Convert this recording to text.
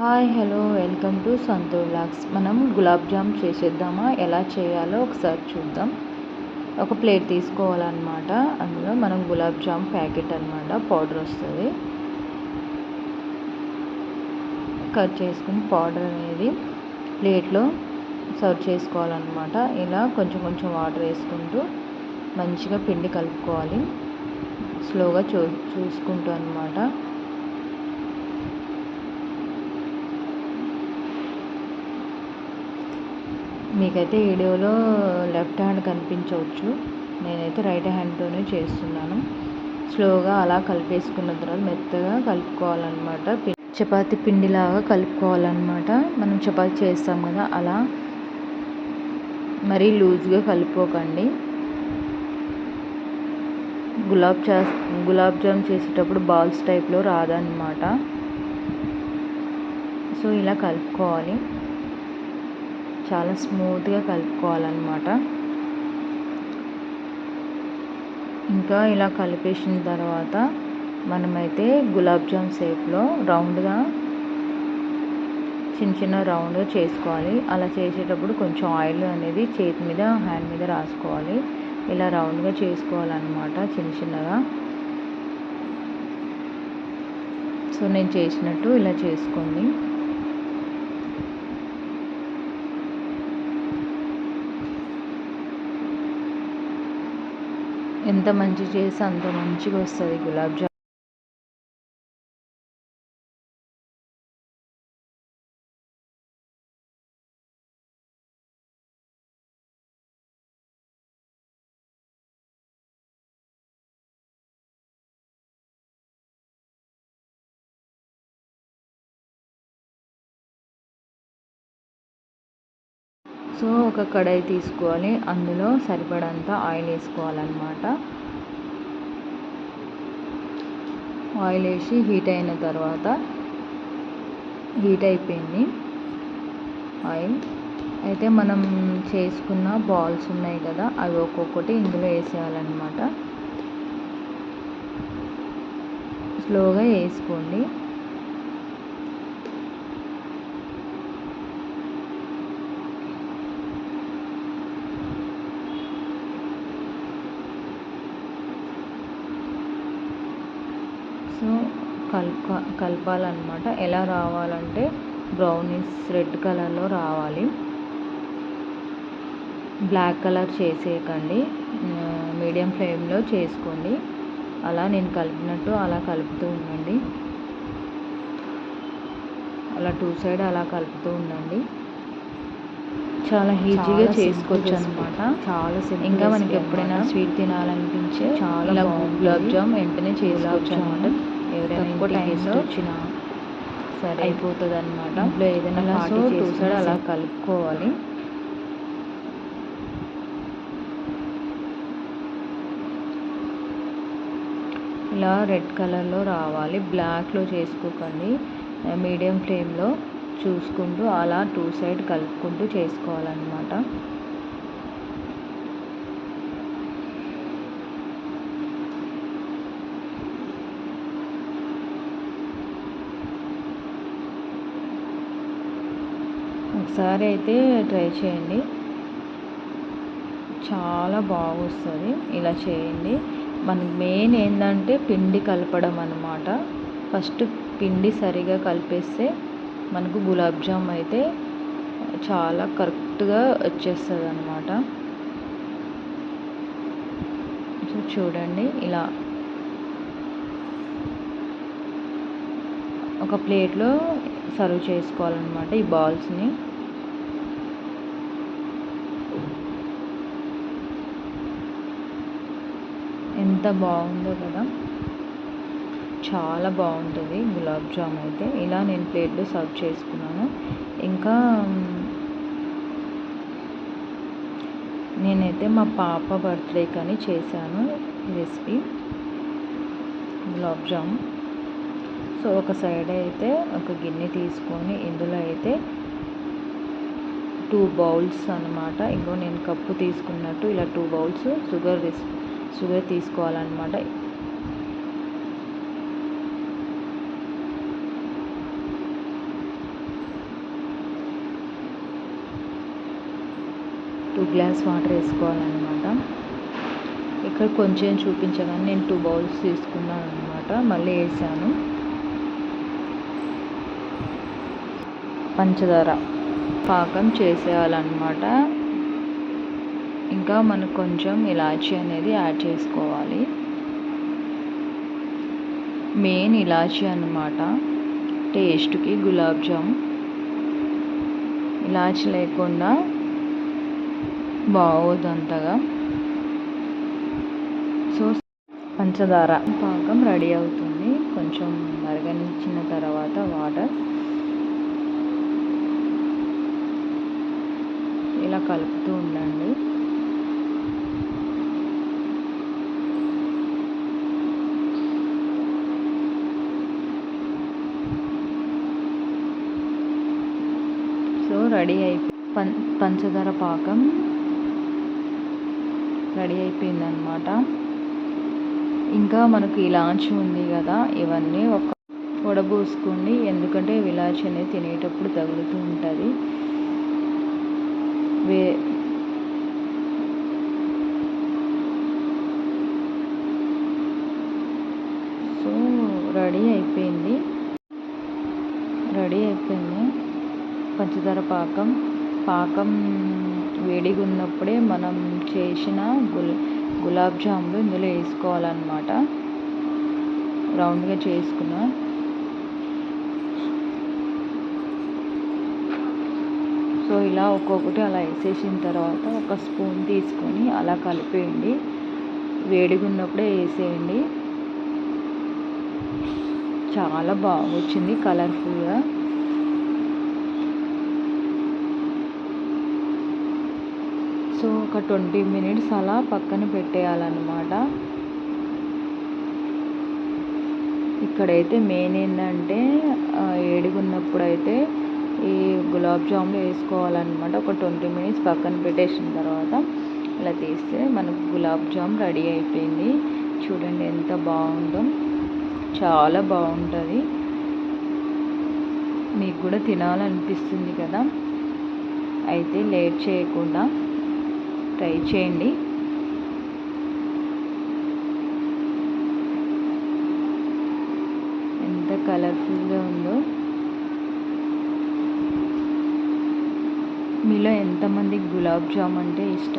Hi hello welcome to Santoor vlogs. మనం gulab jam చేసేద్దామా? ఎలా చేయాలో ఒకసారి చూద్దాం. ఒక ప్లేట్ తీసుకోవాలన్నమాట. అందులో మనం గులాబ్ జామ్ ప్యాకెట్ అనమాట పౌడర్ వస్తుంది. కట్ చేసుకుని పౌడర్ అనేది ప్లేట్లో సర్వ్ చేసుకోవాలన్నమాట. ఇలా కొంచెం కొంచెం వాటర్ వేసుకుంటూ మంచిగా పిండి కలుపుకోవాలి. స్లోగా చూ చూసుకుంటూ అనమాట మీకైతే వీడియోలో లెఫ్ట్ హ్యాండ్ కనిపించవచ్చు. నేనైతే రైట్ హ్యాండ్తోనే చేస్తున్నాను. స్లోగా అలా కలిపేసుకున్న తర్వాత మెత్తగా కలుపుకోవాలన్నమాట. చపాతి పిండిలాగా కలుపుకోవాలన్నమాట. మనం చపాతి చేస్తాం కదా అలా మరీ లూజ్గా కలుపుకోకండి. గులాబ్ చా గులాబ్ జామ్ చేసేటప్పుడు బాల్స్ టైప్లో రాదన్నమాట. సో ఇలా కలుపుకోవాలి. చాలా స్మూత్గా కలుపుకోవాలన్నమాట. ఇంకా ఇలా కలిపేసిన తర్వాత మనమైతే గులాబ్ జామ్ షేప్లో రౌండ్గా చిన్న చిన్న రౌండ్గా చేసుకోవాలి. అలా చేసేటప్పుడు కొంచెం ఆయిల్ అనేది చేతి మీద హ్యాండ్ మీద రాసుకోవాలి. ఇలా రౌండ్గా చేసుకోవాలన్నమాట చిన్న చిన్నగా. సో నేను చేసినట్టు ఇలా చేసుకోండి. ఎంత మంచి చేస్తే అంత మంచిగా వస్తుంది గులాబ్ జామ్. సో ఒక కడాయి తీసుకోవాలి అందులో సరిపడంత ఆయిల్ వేసుకోవాలన్నమాట. ఆయిల్ వేసి హీట్ అయిన తర్వాత హీట్ అయిపోయింది ఆయిల్. అయితే మనం చేసుకున్న బాల్స్ ఉన్నాయి కదా అవి ఒక్కొక్కటి ఇందులో వేసేయాలన్నమాట. స్లోగా వేసుకోండి. సో కలప కలపాలన్నమాట. ఎలా రావాలంటే బ్రౌనిష్ రెడ్ కలర్లో రావాలి. Black colour చేసేయకండి. మీడియం ఫ్లేమ్లో చేసుకోండి. అలా నేను కలిపినట్టు అలా కలుపుతూ ఉండండి. అలా టూ సైడ్ అలా కలుపుతూ ఉండండి. చాలా ఈజీగా చేసుకోవచ్చు అనమాట చాలా ఇంకా మనకి ఎప్పుడైనా స్వీట్ తినాలనిపించే చాలా గులాబ్ జామ్ వెంటనే చేసుకోవచ్చు అనమాట ఎవరైనా టైంలో వచ్చినా సరే అయిపోతుంది అనమాట ఇంట్లో ఏదైనా సో టూ సైడ్ అలా కలుపుకోవాలి. ఇలా రెడ్ కలర్లో రావాలి. బ్లాక్లో చేసుకోకండి. మీడియం ఫ్లేమ్లో చూసుకుంటూ అలా టూ సైడ్ కలుపుకుంటూ చేసుకోవాలన్నమాట. ఒకసారి అయితే ట్రై చేయండి. చాలా బాగొస్తుంది. ఇలా చేయండి. మనకి మెయిన్ ఏంటంటే పిండి కలపడం అనమాట ఫస్ట్ పిండి సరిగా కలిపేస్తే మనకు గులాబ్ జామ్ అయితే చాలా కరెక్ట్గా వచ్చేస్తుంది అనమాట సో చూడండి ఇలా. ఒక ప్లేట్లో సర్వ్ చేసుకోవాలన్నమాట ఈ బాల్స్ని. ఎంత బాగుందో కదా. చాలా బాగుంటుంది గులాబ్ జామ్ అయితే. ఇలా నేను ప్లేట్లో సర్వ్ చేసుకున్నాను. ఇంకా నేనైతే మా పాప బర్త్డే కానీ చేశాను రెసిపీ గులాబ్ జామ్. సో ఒక సైడ్ అయితే ఒక గిన్నె తీసుకొని ఇందులో అయితే టూ బౌల్స్ అనమాట ఇంకో నేను కప్పు తీసుకున్నట్టు ఇలా టూ బౌల్స్ షుగర్ షుగర్ తీసుకోవాలన్నమాట. టూ గ్లాస్ వాటర్ వేసుకోవాలన్నమాట. ఇక్కడ కొంచెం చూపించగానే నేను టూ బౌల్స్ తీసుకున్నాను అనమాట మళ్ళీ వేసాను. పంచదార పాకం చేసేయాలన్నమాట. ఇంకా మనకు కొంచెం ఇలాచీ అనేది యాడ్ చేసుకోవాలి. మెయిన్ ఇలాచీ అన్నమాట. టేస్ట్కి గులాబ్ జామ్. ఇలాచీ లేకుండా బాగోదు అంతగా సో పంచదార పాకం రెడీ అవుతుంది. కొంచెం మరగనిచ్చిన తర్వాత వాటర్. ఇలా కలుపుతూ ఉండండి సో రెడీ అయి పం పంచదార పాకం రెడీ అయిపోయిందనమాట ఇంకా మనకు ఇలాచి ఉంది కదా ఇవన్నీ ఒక వడబోసుకోండి ఎందుకంటే ఇలాచి అనేది తినేటప్పుడు తగులుతూ ఉంటుంది. వే సో రెడీ అయిపోయింది రెడీ అయిపోయింది పంచదార పాకం పాకం వేడిగా ఉన్నప్పుడే మనం చేసిన గుల్ గులాబ్ జాములు ఇందులో వేసుకోవాలన్నమాట. రౌండ్గా చేసుకున్న. సో ఇలా ఒక్కొక్కటి అలా వేసేసిన తర్వాత ఒక స్పూన్ తీసుకొని అలా కలిపేయండి. వేడిగా ఉన్నప్పుడే వేసేయండి. చాలా బాగా వచ్చింది కలర్ఫుల్గా. సో ఒక ట్వంటీ మినిట్స్ అలా పక్కన పెట్టేయాలన్నమాట. ఇక్కడైతే మెయిన్ ఏంటంటే ఏడుగున్నప్పుడు అయితే ఈ గులాబ్ జాములు వేసుకోవాలన్నమాట. ఒక ట్వంటీ మినిట్స్ పక్కన పెట్టేసిన తర్వాత ఇలా తీస్తే మనకు గులాబ్ జామ్ రెడీ అయిపోయింది. చూడండి ఎంత బాగుందో. చాలా బాగుంటుంది. మీకు కూడా తినాలనిపిస్తుంది కదా. అయితే లేట్ చేయకుండా ట్రై చేయండి. ఎంత కలర్ఫుల్గా ఉందో. మీలో ఎంతమందికి గులాబ్ జామ్ అంటే ఇష్టం?